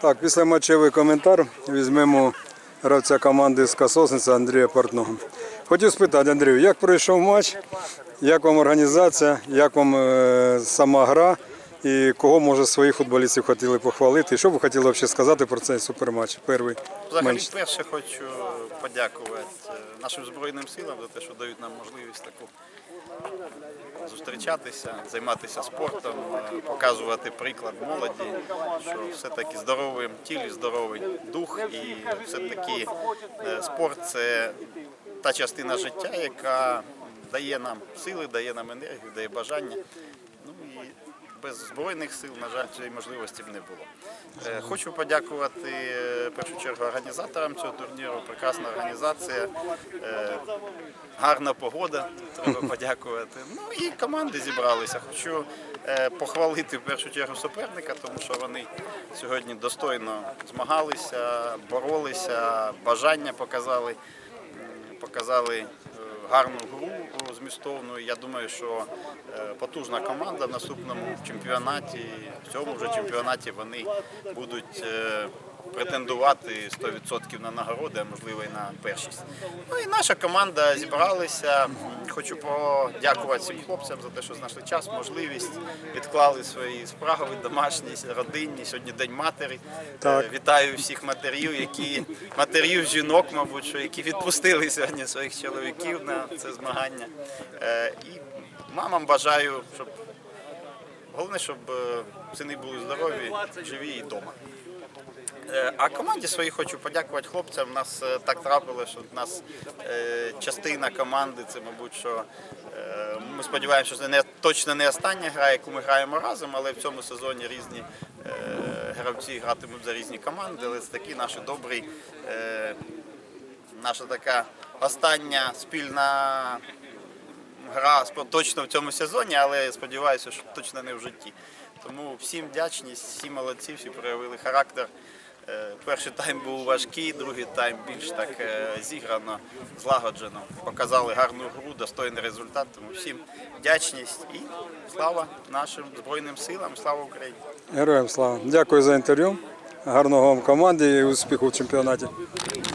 Так, після матчевий коментар візьмемо гравця команди з Касосниця Андрія Портного. Хотів спитати, Андрію, як пройшов матч, як вам організація, як вам е, сама гра і кого може своїх футболістів хотіли похвалити? І що ви хотіли взагалі сказати про цей суперматч? Перший Взагалі, менш. перше хочу подякувати е, нашим Збройним силам за те, що дають нам можливість таку зустрічатися, займатися спортом, е, показувати приклад молоді, що все-таки здоровий тілі, здоровий дух, і все-таки е, спорт це та частина життя, яка дає нам сили, дає нам енергію, дає бажання. Ну і без збройних сил, на жаль, цієї можливості б не було. Е, Хочу подякувати е, в першу чергу організаторам цього турніру. Прекрасна організація, е, гарна погода. Треба подякувати. Ну і команди зібралися. Хочу похвалити в першу чергу суперника, тому що вони сьогодні достойно змагалися, боролися, бажання показали показали гарну гру змістовну. Я думаю, що е, потужна команда в наступному чемпіонаті, в цьому вже чемпіонаті вони будуть е, претендувати 100% на нагороди, а можливо і на першість. Ну і наша команда зібралися. М, Хочу подякувати всім хлопцям за те, що знайшли час, можливість, відклали свої справи, домашні, родинні. Сьогодні День матері. Так. Е, Вітаю всіх матерів, які матерів, жінок, мабуть, що які відпустили сьогодні своїх чоловіків на це змагання. Е, І мамам бажаю, щоб головне, щоб е, сини були здорові, живі і вдома. Е, А команді своїй хочу подякувати хлопцям. У нас е, так трапилося, що в нас е, частина команди, це, мабуть, що ми сподіваємося, що це не точно не остання гра, яку ми граємо разом, але в цьому сезоні різні гравці гратимуть за різні команди. Але це такий наш добрий, наша така остання спільна гра точно в цьому сезоні, але сподіваюся, що точно не в житті. Тому всім вдячність, всі молодці, всі проявили характер. Е, Перший тайм був важкий, другий тайм більш так е, зіграно, злагоджено. Показали гарну гру, достойний результат. Тому всім вдячність і слава нашим Збройним силам, слава Україні! Героям слава. Дякую за інтерв'ю. Гарного вам команді і успіху в чемпіонаті.